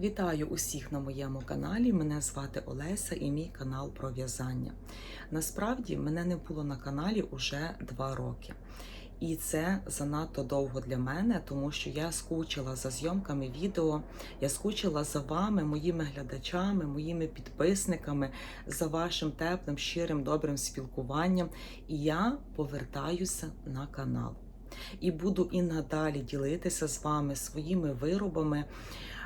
Вітаю усіх на моєму каналі. Мене звати Олеся і мій канал про в'язання. Насправді мене не було на каналі уже два роки. І це занадто довго для мене, тому що я скучила за зйомками відео, я скучила за вами, моїми глядачами, моїми підписниками, за вашим теплим, щирим, добрим спілкуванням. І я повертаюся на канал. І буду і надалі ділитися з вами своїми виробами.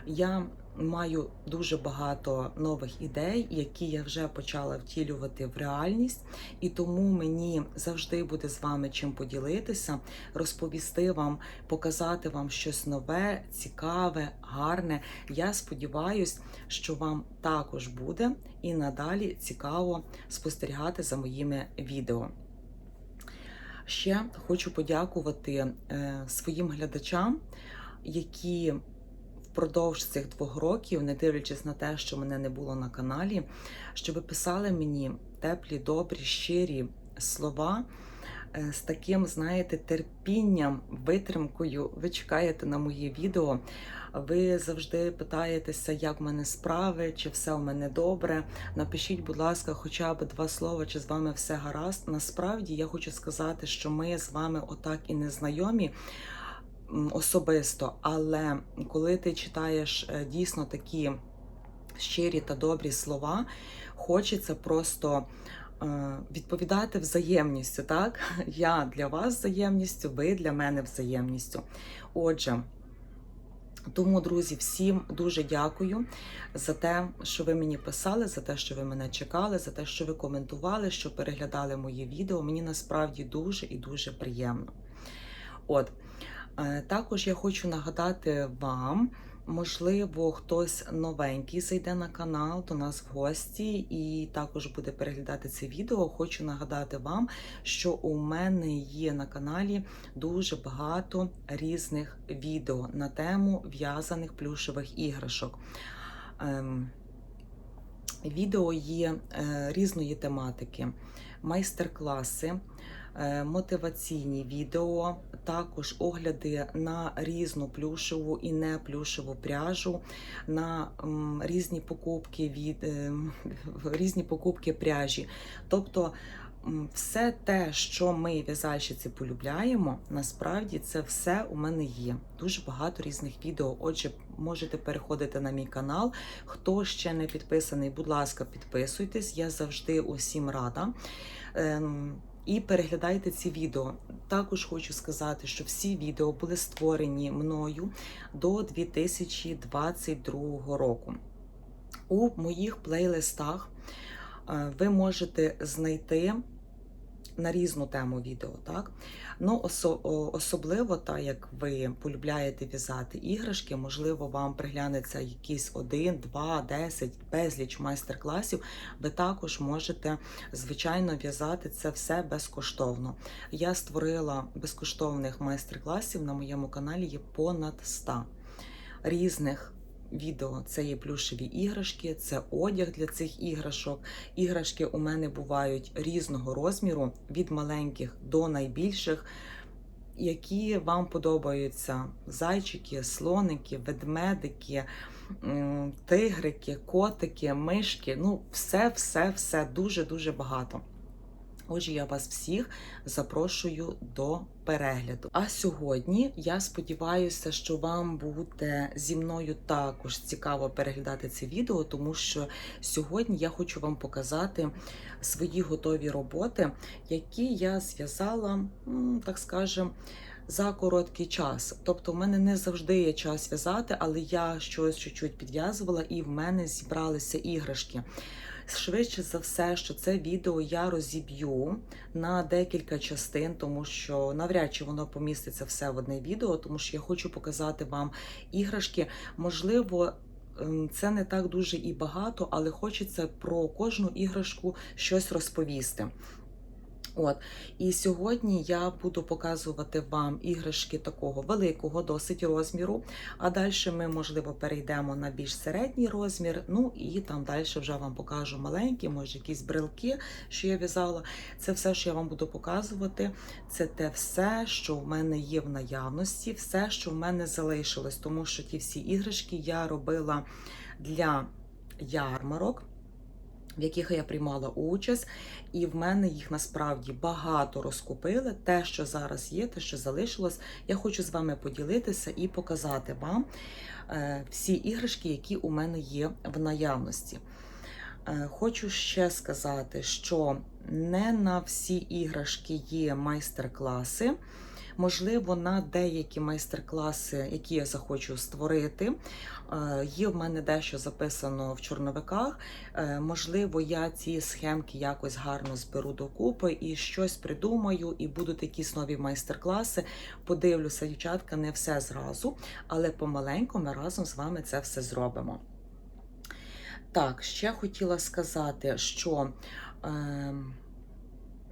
Я маю дуже багато нових ідей, які я вже почала втілювати в реальність, і тому мені завжди буде з вами чим поділитися, розповісти вам, показати вам щось нове, цікаве, гарне. Я сподіваюся, що вам також буде і надалі цікаво спостерігати за моїми відео. Ще хочу подякувати е, своїм глядачам, які впродовж цих двох років, не дивлячись на те, що мене не було на каналі, що ви писали мені теплі, добрі, щирі слова е, з таким, знаєте, терпінням, витримкою. Ви чекаєте на мої відео. Ви завжди питаєтеся, як в мене справи, чи все у мене добре. Напишіть, будь ласка, хоча б два слова, чи з вами все гаразд. Насправді я хочу сказати, що ми з вами отак і не знайомі особисто, але коли ти читаєш е, дійсно такі щирі та добрі слова, хочеться просто. Е, відповідати взаємністю, так? Я для вас взаємністю, ви для мене взаємністю. Отже, тому, друзі, всім дуже дякую за те, що ви мені писали, за те, що ви мене чекали, за те, що ви коментували, що переглядали мої відео. Мені насправді дуже і дуже приємно. От. Е, також я хочу нагадати вам, можливо, хтось новенький зайде на канал до нас в гості і також буде переглядати це відео. Хочу нагадати вам, що у мене є на каналі дуже багато різних відео на тему в'язаних плюшевих іграшок. Ем, відео є е, різної тематики, майстер-класи. Е, мотиваційні відео, також огляди на різну плюшеву і не плюшеву пряжу, на різні покупки від е, різні покупки пряжі. Тобто все те, що ми в'язальщиці полюбляємо, насправді це все у мене є. Дуже багато різних відео. Отже, можете переходити на мій канал. Хто ще не підписаний, будь ласка, підписуйтесь. Я завжди усім рада. І переглядайте ці відео. Також хочу сказати, що всі відео були створені мною до 2022 року. У моїх плейлистах е, ви можете знайти на різну тему відео. так? Ну, Особливо, так як ви полюбляєте в'язати іграшки, можливо, вам приглянеться якийсь один, два, десять, безліч майстер-класів. Ви також можете, звичайно, в'язати це все безкоштовно. Я створила безкоштовних майстер-класів на моєму каналі є понад 100 різних відео. Це є плюшеві іграшки, це одяг для цих іграшок. Іграшки у мене бувають різного розміру, від маленьких до найбільших. Які вам подобаються зайчики, слоники, ведмедики, тигрики, котики, мишки. Ну, все, все, все дуже-дуже багато. Отже, я вас всіх запрошую до перегляду. А сьогодні я сподіваюся, що вам буде зі мною також цікаво переглядати це відео, тому що сьогодні я хочу вам показати свої готові роботи, які я зв'язала, так скажемо, за короткий час. Тобто, в мене не завжди є час в'язати, але я щось чуть-чуть підв'язувала, і в мене зібралися іграшки. Швидше за все, що це відео я розіб'ю на декілька частин, тому що навряд чи воно поміститься все в одне відео, тому що я хочу показати вам іграшки. Можливо, ем, це не так дуже і багато, але хочеться про кожну іграшку щось розповісти. От і сьогодні я буду показувати вам іграшки такого великого, досить розміру. А далі ми, можливо, перейдемо на більш середній розмір. Ну і там далі вже вам покажу маленькі, може, якісь брелки, що я в'язала. Це все, що я вам буду показувати. Це те все, що в мене є в наявності, все, що в мене залишилось, тому що ті всі іграшки я робила для ярмарок в яких я приймала участь, і в мене їх насправді багато розкупили. Те, що зараз є, те, що залишилось, я хочу з вами поділитися і показати вам е, всі іграшки, які у мене є в наявності. Е, Хочу ще сказати, що не на всі іграшки є майстер-класи. Можливо, на деякі майстер-класи, які я захочу створити, е, є в мене дещо записано в чорновиках. Е, Можливо, я ці схемки якось гарно зберу докупи і щось придумаю, і будуть якісь нові майстер-класи. Подивлюся, дівчатка, не все зразу, але помаленьку ми разом з вами це все зробимо. Так, ще хотіла сказати, що. Е,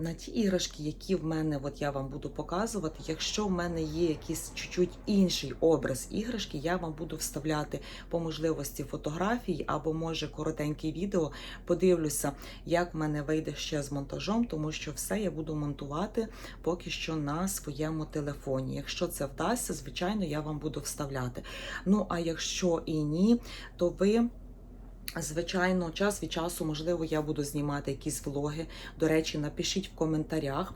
на ті іграшки, які в мене, от я вам буду показувати, якщо в мене є якийсь чуть-чуть інший образ іграшки, я вам буду вставляти по можливості фотографії або, може, коротеньке відео. Подивлюся, як в мене вийде ще з монтажом, тому що все я буду монтувати поки що на своєму телефоні. Якщо це вдасться, звичайно, я вам буду вставляти. Ну, а якщо і ні, то ви. Звичайно, час від часу, можливо, я буду знімати якісь влоги. До речі, напишіть в коментарях,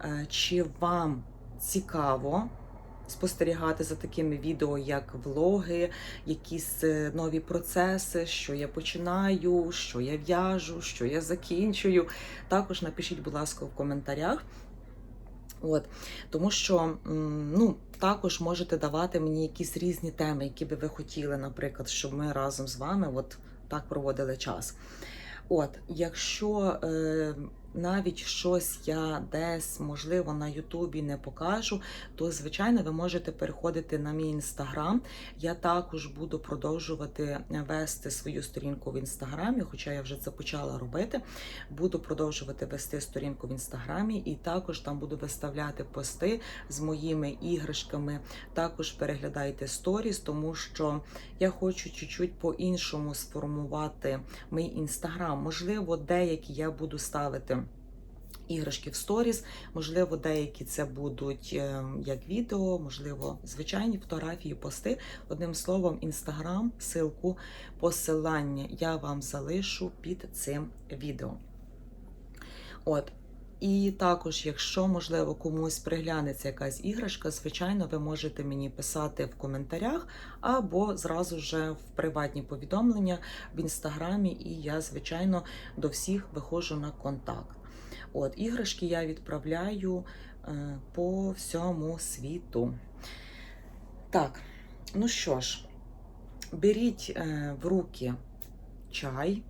е, чи вам цікаво спостерігати за такими відео, як влоги, якісь е, нові процеси, що я починаю, що я в'яжу, що я закінчую. Також напишіть, будь ласка, в коментарях. От, Тому що ну, також можете давати мені якісь різні теми, які би ви хотіли, наприклад, щоб ми разом з вами от так проводили час. От, якщо е, навіть щось я десь, можливо, на Ютубі не покажу, то, звичайно, ви можете переходити на мій інстаграм. Я також буду продовжувати вести свою сторінку в інстаграмі, хоча я вже це почала робити. Буду продовжувати вести сторінку в інстаграмі, і також там буду виставляти пости з моїми іграшками. Також переглядайте сторіс, тому що я хочу чуть-чуть по-іншому сформувати мій інстаграм. Можливо, деякі я буду ставити. Іграшки в сторіс, можливо, деякі це будуть е, як відео, можливо, звичайні фотографії, пости. Одним словом, інстаграм, ссылку, посилання я вам залишу під цим відео. От. І також, якщо, можливо, комусь приглянеться якась іграшка, звичайно, ви можете мені писати в коментарях або зразу вже в приватні повідомлення в інстаграмі, і я, звичайно, до всіх виходжу на контакт. От, Іграшки я відправляю е, по всьому світу. Так, ну що ж, беріть е, в руки чай,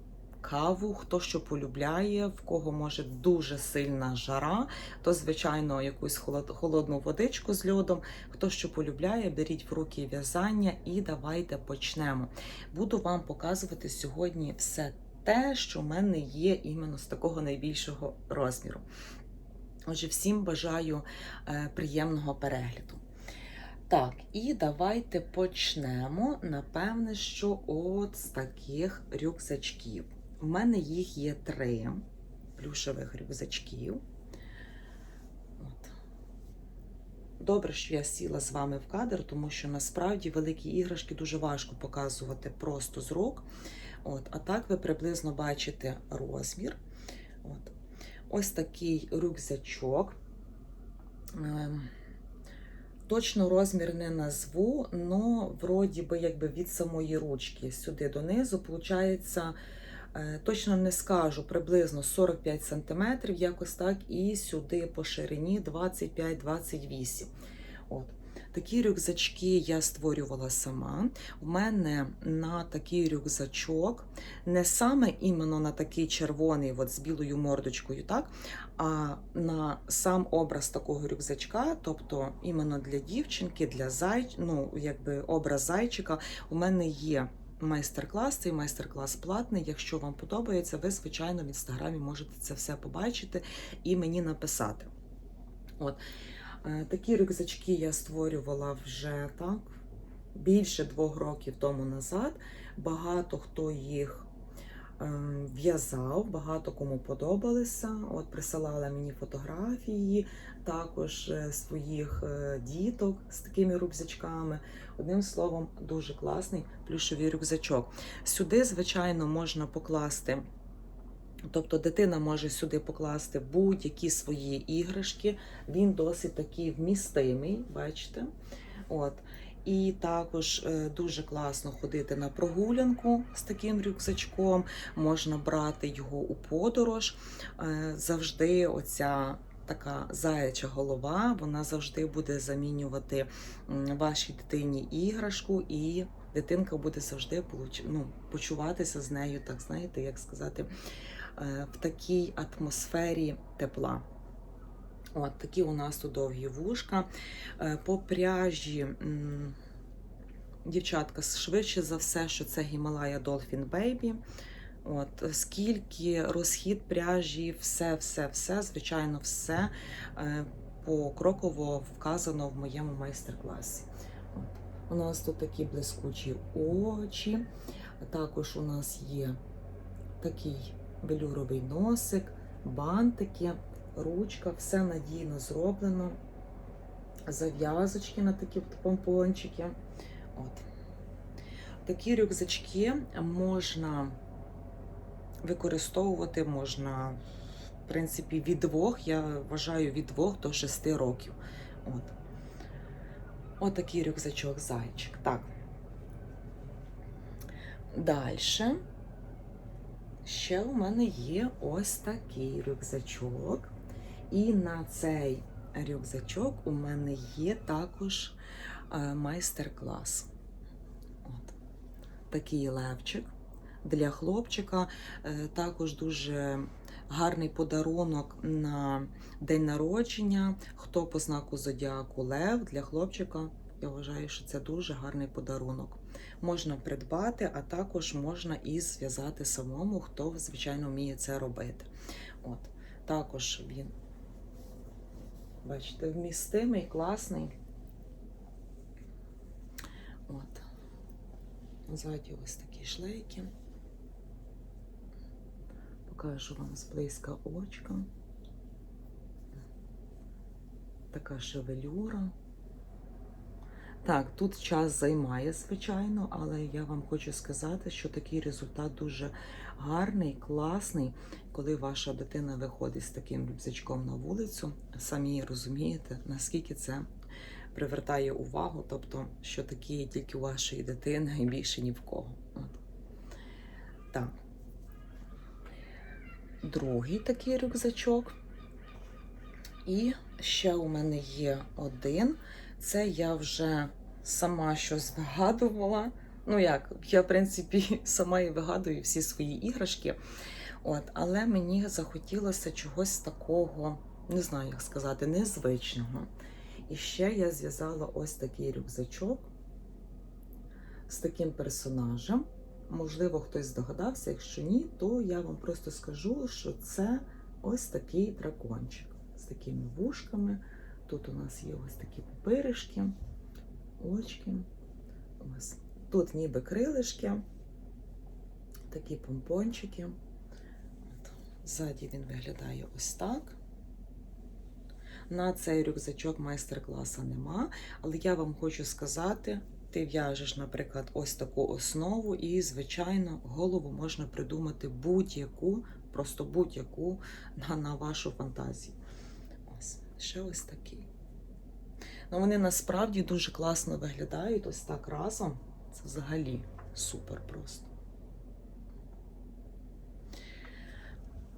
каву, хто що полюбляє, в кого може дуже сильна жара, то, звичайно, якусь холодну водичку з льодом. Хто що полюбляє, беріть в руки в'язання і давайте почнемо. Буду вам показувати сьогодні все те, що в мене є іменно з такого найбільшого розміру. Отже, всім бажаю е, приємного перегляду. Так, і давайте почнемо. Напевне, що от з таких рюкзачків. У мене їх є три плюшевих рюкзачків. От. Добре, що я сіла з вами в кадр, тому що насправді великі іграшки дуже важко показувати просто з рук. От, А так ви приблизно бачите розмір. От. Ось такий рюкзачок. Ем, точно розмір не назву, але вроді би якби від самої ручки сюди донизу, е, точно не скажу, приблизно 45 см, якось так, і сюди по ширині 25-28 От. Такі рюкзачки я створювала сама. У мене на такий рюкзачок, не саме іменно на такий червоний, от з білою мордочкою, так, а на сам образ такого рюкзачка, тобто іменно для дівчинки, для зай... ну, якби образ зайчика, у мене є майстер-клас. Цей майстер-клас платний. Якщо вам подобається, ви, звичайно, в інстаграмі можете це все побачити і мені написати. От. Е, Такі рюкзачки я створювала вже так більше двох років тому назад. Багато хто їх ем, в'язав, багато кому подобалися. От присилали мені фотографії, також е, своїх е, діток з такими рюкзачками. Одним словом, дуже класний плюшовий рюкзачок. Сюди, звичайно, можна покласти. Тобто дитина може сюди покласти будь-які свої іграшки. Він досить такий вмістимий, бачите? От. І також е, дуже класно ходити на прогулянку з таким рюкзачком, можна брати його у подорож. Завжди оця така заяча голова, вона завжди буде замінювати вашій дитині іграшку, і дитинка буде завжди ну, почуватися з нею, так знаєте, як сказати, е, в такій атмосфері тепла. От такі у нас тут довгі вушка. Е, По пряжі, дівчатка, швидше за все, що це Himalaya Dolphin Baby. От, скільки розхід пряжі, все, все, все, звичайно, все е, покроково вказано в моєму майстер-класі. У нас тут такі блискучі очі. Також у нас є такий велюровий носик, бантики, ручка, все надійно зроблено. Зав'язочки на такі помпончики. От. Такі рюкзачки можна використовувати можна, в принципі, від двох, я вважаю, від двох до шести років. От. Отакий рюкзачок зайчик. Так. Далі. Ще у мене є ось такий рюкзачок. І на цей рюкзачок у мене є також е, майстер-клас. От. Такий левчик для хлопчика. Е, Також дуже гарний подарунок на день народження. Хто по знаку зодіаку Лев для хлопчика. Я вважаю, що це дуже гарний подарунок. Можна придбати, а також можна і зв'язати самому, хто, звичайно, вміє це робити. От. Також він, бачите, вмістимий, класний. От. Ззаді ось такі шлейки. Покажу вам зблизька очка. Така шевелюра. Так, тут час займає, звичайно, але я вам хочу сказати, що такий результат дуже гарний, класний, коли ваша дитина виходить з таким рюкзачком на вулицю. Самі розумієте, наскільки це привертає увагу, тобто, що такі тільки у вашої дитини і більше ні в кого. От. Так. Другий такий рюкзачок. І ще у мене є один. Це я вже сама щось вигадувала. Ну як, я, в принципі, сама і вигадую всі свої іграшки. От, але мені захотілося чогось такого, не знаю, як сказати, незвичного. І ще я зв'язала ось такий рюкзачок з таким персонажем. Можливо, хтось здогадався, якщо ні, то я вам просто скажу, що це ось такий дракончик з такими вушками. Тут у нас є ось такі пупиришки, очки. Ось. Тут ніби крилишки, такі помпончики. Ззаді він виглядає ось так. На цей рюкзачок майстер-класа нема, але я вам хочу сказати, ти в'яжеш, наприклад, ось таку основу, і, звичайно, голову можна придумати будь-яку, просто будь-яку на, на вашу фантазію. Ось, ще ось такий. Ну, вони насправді дуже класно виглядають ось так разом. Це взагалі супер просто.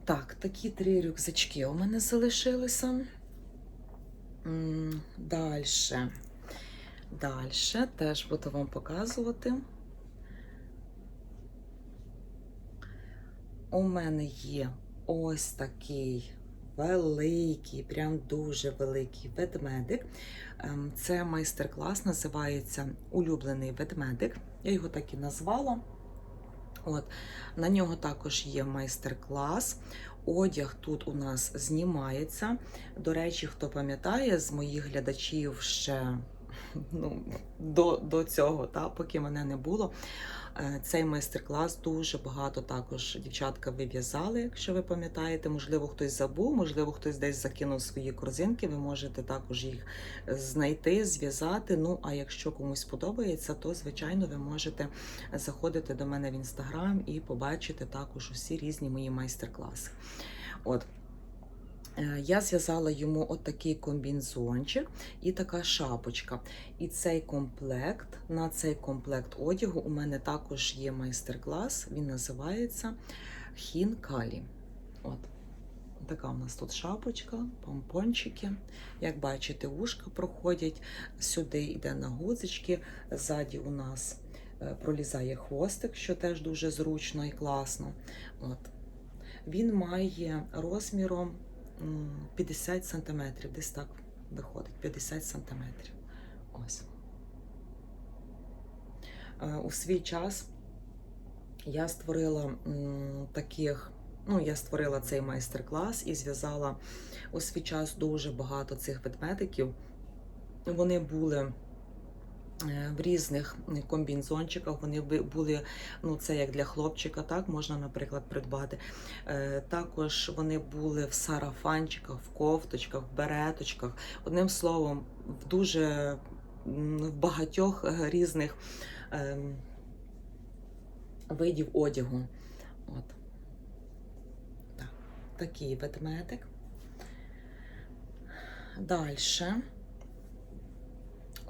Так, такі три рюкзачки у мене залишилися. Далі. Далі теж буду вам показувати. У мене є ось такий великий, прям дуже великий ведмедик. Ем, Це майстер-клас, називається Улюблений ведмедик. Я його так і назвала. От. На нього також є майстер-клас. Одяг тут у нас знімається. До речі, хто пам'ятає з моїх глядачів ще ну, до, до цього, та, поки мене не було. е, Цей майстер-клас дуже багато також дівчатка вив'язали, якщо ви пам'ятаєте. Можливо, хтось забув, можливо, хтось десь закинув свої корзинки. Ви можете також їх знайти, зв'язати. Ну, а якщо комусь подобається, то звичайно ви можете заходити до мене в інстаграм і побачити також усі різні мої майстер-класи. От. Е, Я зв'язала йому отакий комбінзончик і така шапочка. І цей комплект, на цей комплект одягу у мене також є майстер-клас. Він називається Хінкалі. От. Така у нас тут шапочка, помпончики. Як бачите, вушка проходять. Сюди йде на гудзички. Ззаді у нас е, пролізає хвостик, що теж дуже зручно і класно. От. Він має розміром 50 сантиметрів, десь так виходить, 50 см. Ось. Е, У свій час я створила таких, ну, я створила цей майстер-клас і зв'язала у свій час дуже багато цих ведмедиків. Вони були в різних комбінзончиках, вони були, ну це як для хлопчика, так можна, наприклад, придбати. Е, Також вони були в сарафанчиках, в кофточках, в береточках. Одним словом, в дуже в багатьох е, різних ем, видів одягу. От. Так. Такий ведмедик. Далі.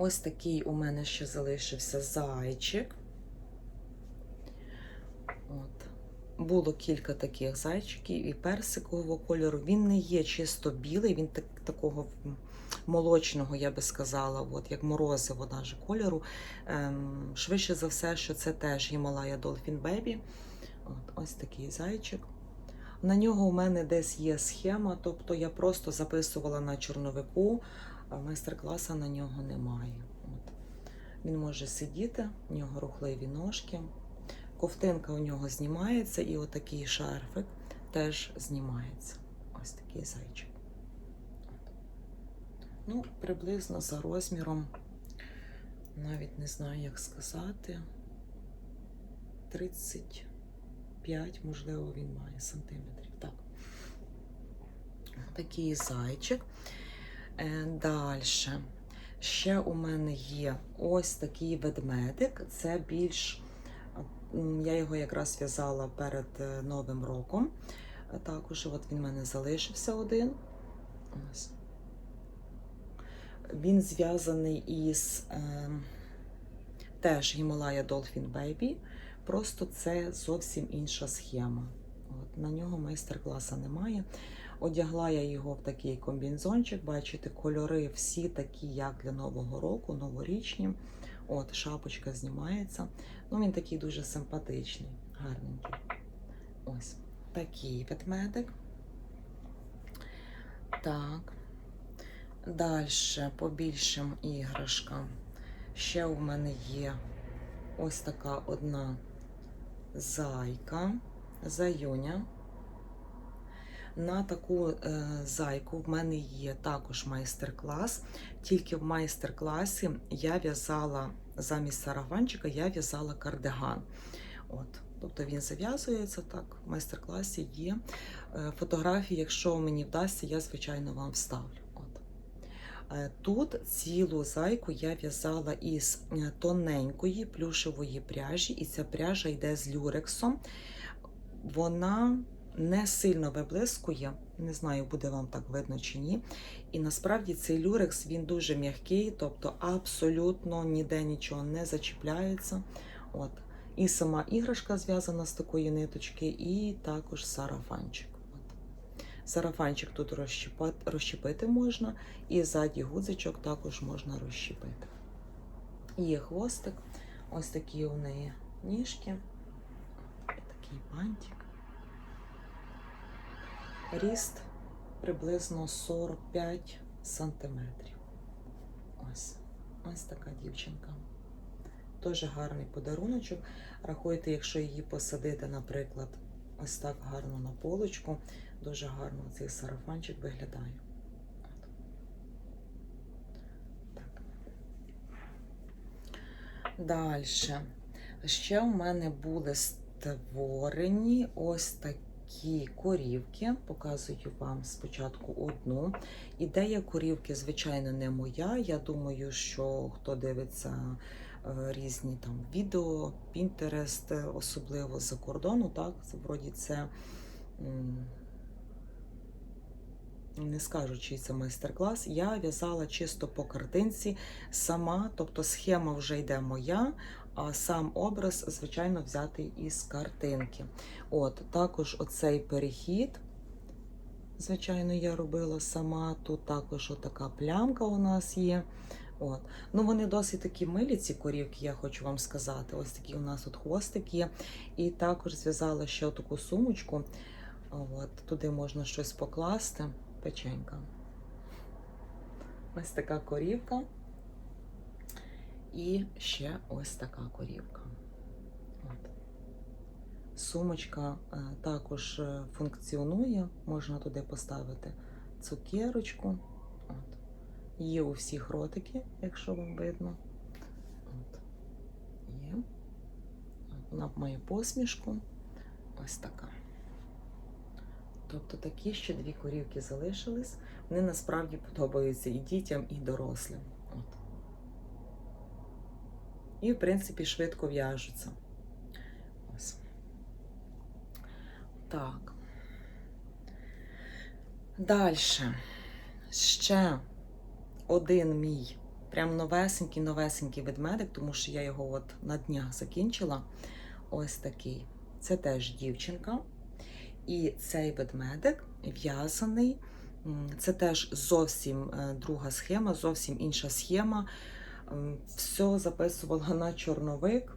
Ось такий у мене ще залишився зайчик. От. Було кілька таких зайчиків і персикового кольору. Він не є чисто білий, він так, такого молочного, я би сказала, от, як морозиво даже кольору. Ем, швидше за все, що це теж Гімалая Dolphin Baby. Ось такий зайчик. На нього у мене десь є схема, тобто я просто записувала на чорновику, майстер-класа на нього немає. От. Він може сидіти, у нього рухливі ножки. Ковтинка у нього знімається, і отакий шарфик теж знімається. Ось такий зайчик. Ну, приблизно за розміром, навіть не знаю, як сказати. 35, можливо, він має сантиметрів. Так. Такий зайчик. Далі. Ще у мене є ось такий ведмедик. Це більш. Я його якраз в'язала перед е, Новим роком. Е, Також от він в мене залишився один. Він зв'язаний із е, теж Himalaya Dolphin Baby. Просто це зовсім інша схема. От, на нього майстер-класа немає. Одягла я його в такий комбінзончик. Бачите, кольори всі такі, як для Нового року, новорічні. От, шапочка знімається. Ну, він такий дуже симпатичний, гарненький. Ось такий ведмедик. Так. Далі по більшим іграшкам. Ще у мене є ось така одна зайка, заюня. На таку е, зайку в мене є також майстер-клас. Тільки в майстер-класі я в'язала замість сарафанчика, я в'язала кардиган. От. Тобто він зав'язується так. В майстер-класі є Е, фотографії. Якщо мені вдасться, я звичайно вам вставлю. От. Е, Тут цілу зайку я в'язала із тоненької плюшевої пряжі, і ця пряжа йде з люрексом. Вона не сильно виблискує, не знаю, буде вам так видно чи ні. І насправді цей люрекс він дуже м'який, тобто абсолютно ніде нічого не зачіпляється. От. І сама іграшка зв'язана з такої ниточки, і також сарафанчик. От. Сарафанчик тут розщіпати, розщепити можна, і ззаді гудзичок також можна розщепити. Є хвостик, ось такі у неї ніжки, такий бантик. Ріст приблизно 45 сантиметрів. Ось, ось така дівчинка. Дуже гарний подаруночок. Рахуйте, якщо її посадити, наприклад, ось так гарно на полочку, дуже гарно цей сарафанчик виглядає. Далі. Ще у мене були створені ось такі корівки. Показую вам спочатку одну. Ідея корівки, звичайно, не моя. Я думаю, що хто дивиться е, різні там відео, Pinterest, особливо за кордону, так, вроді це. Не скажу, чий це майстер-клас. Я в'язала чисто по картинці сама, тобто схема вже йде моя, сам образ, звичайно, взятий із картинки. От, також оцей перехід, звичайно, я робила сама. Тут також отака плямка у нас є. От. Ну, вони досить такі милі, ці корівки, я хочу вам сказати. Ось такий у нас тут хвостик є. І також зв'язала ще таку сумочку. От, туди можна щось покласти. Печенька. Ось така корівка. І ще ось така корівка. От. Сумочка е, також е, функціонує, можна туди поставити цукерочку. От. Є у всіх ротики, якщо вам видно. От. Є. Вона має посмішку. Ось така. Тобто такі ще дві корівки залишились. Вони насправді подобаються і дітям, і дорослим. І, в принципі, швидко в'яжуться. Так. Далі. Ще один мій прям новесенький, новесенький ведмедик, тому що я його от на днях закінчила. Ось такий. Це теж дівчинка. І цей ведмедик в'язаний. Це теж зовсім е, друга схема, зовсім інша схема. Все записувала на чорновик.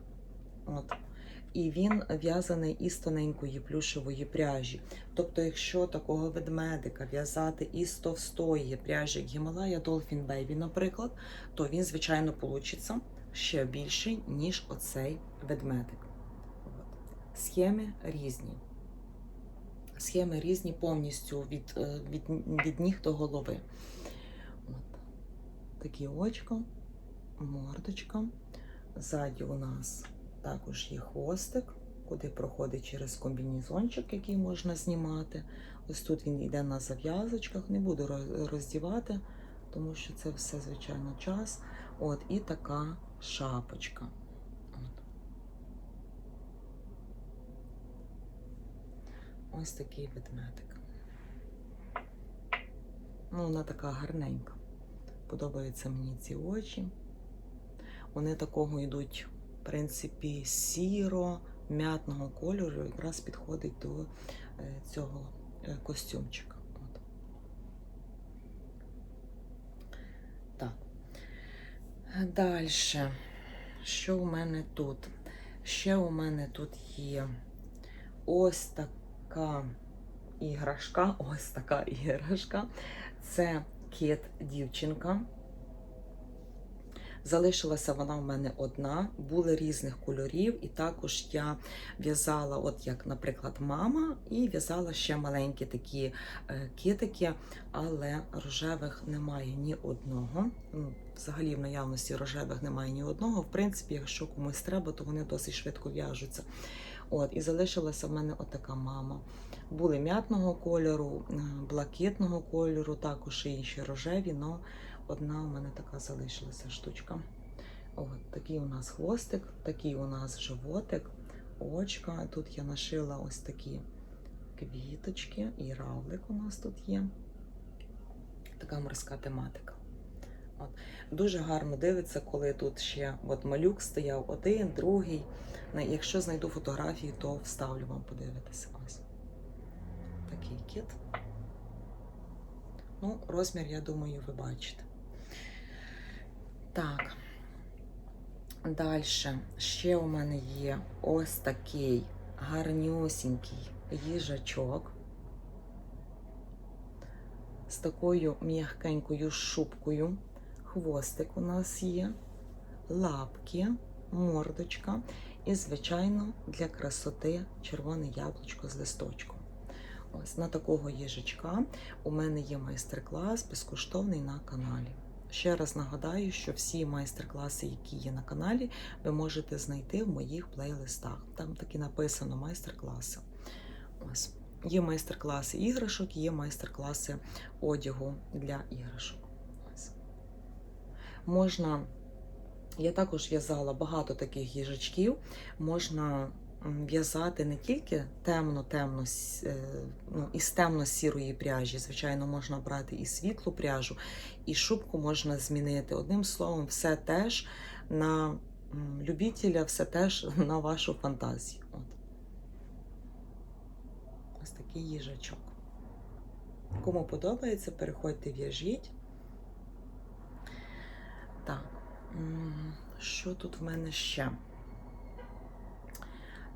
От. І він в'язаний із тоненької плюшевої пряжі. Тобто, якщо такого ведмедика в'язати із товстої пряжі, як Гімалая Dolphin Baby, наприклад, то він, звичайно, получиться ще більший, ніж оцей ведмедик. От. Схеми різні. Схеми різні повністю від, е, від, від ніг до голови. От. Такі очко, мордочка. Ззаді у нас також є хвостик, куди проходить через комбінізончик, який можна знімати. Ось тут він йде на зав'язочках, не буду роздівати, тому що це все, звичайно, час. От, і така шапочка. Ось такий ведмедик. Ну, вона така гарненька. Подобаються мені ці очі. Вони такого йдуть, в принципі, сіро, м'ятного кольору, якраз підходить до е, цього е, костюмчика. От. Так. Далі. Що у мене тут? Ще у мене тут є ось така іграшка. Ось така іграшка. Це кіт дівчинка. Залишилася вона в мене одна, були різних кольорів, і також я в'язала, от як, наприклад, мама, і в'язала ще маленькі такі е, китики, але рожевих немає ні одного. Ну, Взагалі в наявності рожевих немає ні одного. В принципі, якщо комусь треба, то вони досить швидко в'яжуться. От, і залишилася в мене отака мама. Були м'ятного кольору, е, блакитного кольору, також і інші рожеві, але одна у мене така залишилася штучка. От, такий у нас хвостик, такий у нас животик, очка. Тут я нашила ось такі квіточки, і равлик у нас тут є. Така морська тематика. От. Дуже гарно дивиться, коли тут ще от малюк стояв один, другий. Якщо знайду фотографії, то вставлю вам подивитися. Ось такий кіт. Ну, розмір, я думаю, ви бачите. Так. Далі. Ще у мене є ось такий гарнюсінький їжачок з такою м'ягкенькою шубкою. Хвостик у нас є, лапки, мордочка. І, звичайно, для красоти червоне яблучко з листочком. Ось на такого їжачка у мене є майстер-клас безкоштовний на каналі. Ще раз нагадаю, що всі майстер-класи, які є на каналі, ви можете знайти в моїх плейлистах. Там таки написано майстер-класи. Ось. Є майстер-класи іграшок, є майстер-класи одягу для іграшок. Ось. Можна, я також в'язала багато таких їжачків. Можна в'язати не тільки темно-темно е, ну, із темно-сірої пряжі. Звичайно, можна брати і світлу пряжу, і шубку можна змінити. Одним словом, все теж на любителя, все теж на вашу фантазію. От. Ось такий їжачок. Кому подобається, переходьте, в'яжіть. Так, що тут в мене ще?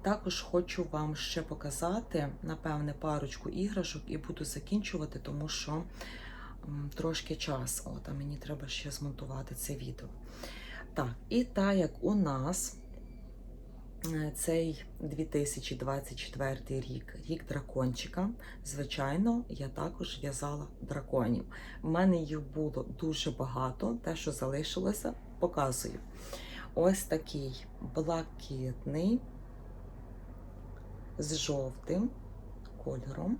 Також хочу вам ще показати, напевне, парочку іграшок і буду закінчувати, тому що трошки час. От, а мені треба ще змонтувати це відео. Так, і так як у нас е, цей 2024 рік, рік дракончика, звичайно, я також в'язала драконів. У мене їх було дуже багато, те, що залишилося, показую. Ось такий блакитний з жовтим кольором.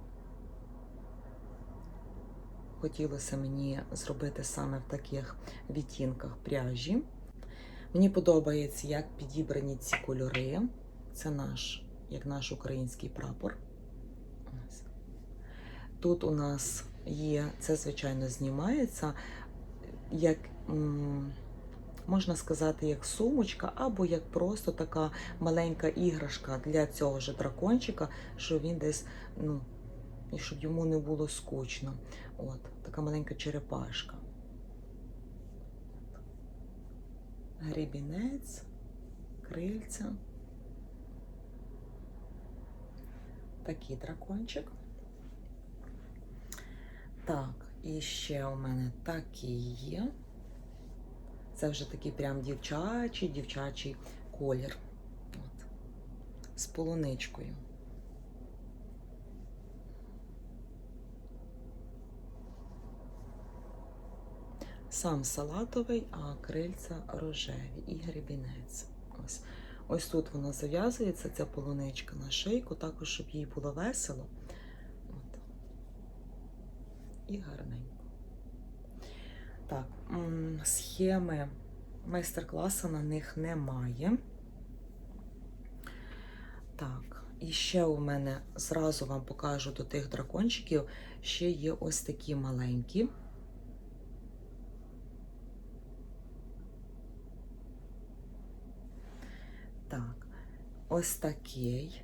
Хотілося мені зробити саме в таких відтінках пряжі. Мені подобається, як підібрані ці кольори. Це наш, як наш український прапор. Тут у нас є, це, звичайно, знімається, як, можна сказати, як сумочка, або як просто така маленька іграшка для цього ж дракончика, що він десь, ну, і щоб йому не було скучно. От, така маленька черепашка. Гребінець, крильця. Такий дракончик. Так, і ще у мене такий є. Це вже такий прям дівчачий, дівчачий колір. От. З полуничкою. Сам салатовий, а крильця рожеві і гребінець. Ось. Ось тут воно зав'язується, ця полуничка на шийку, також, щоб їй було весело. От. І гарненько. Схеми майстер-класу на них немає. Так, і ще у мене зразу вам покажу до тих дракончиків, ще є ось такі маленькі. Так, ось такий.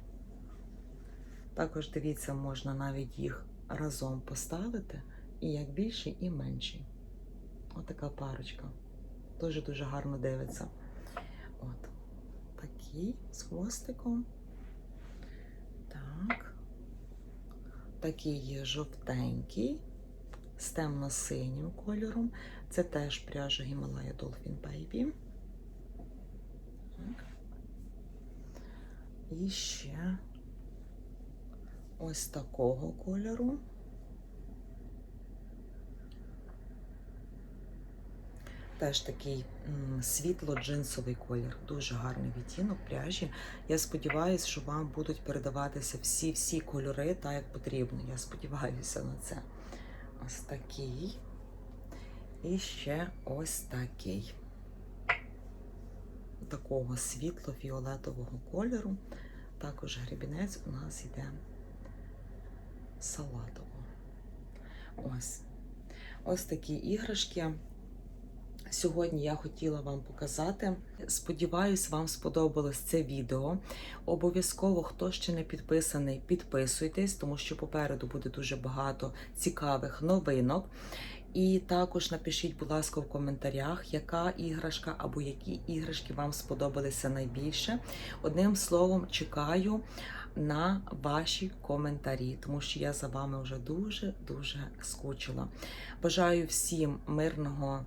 Також дивіться, можна навіть їх разом поставити. І як більший, і менший. Отака парочка. Дуже-дуже гарно дивиться. От. Такий з хвостиком. Так. Такий є жовтенький, з темно-синім кольором. Це теж пряжа Himalaya Dolphin Baby. І ще ось такого кольору. Теж такий світло-джинсовий колір. Дуже гарний відтінок пряжі. Я сподіваюся, що вам будуть передаватися всі-всі кольори так, як потрібно. Я сподіваюся на це. Ось такий. І ще ось такий. Такого світло-фіолетового кольору. Також гребінець у нас йде салатового. Ось. Ось такі іграшки. Сьогодні я хотіла вам показати. Сподіваюсь, вам сподобалось це відео. Обов'язково, хто ще не підписаний, підписуйтесь, тому що попереду буде дуже багато цікавих новинок. І також напишіть, будь ласка, в коментарях, яка іграшка або які іграшки вам сподобалися найбільше. Одним словом, чекаю на ваші коментарі, тому що я за вами вже дуже-дуже скучила. Бажаю всім мирного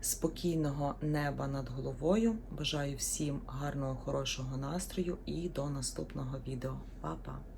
спокійного неба над головою. Бажаю всім гарного, хорошого настрою і до наступного відео. Па-па!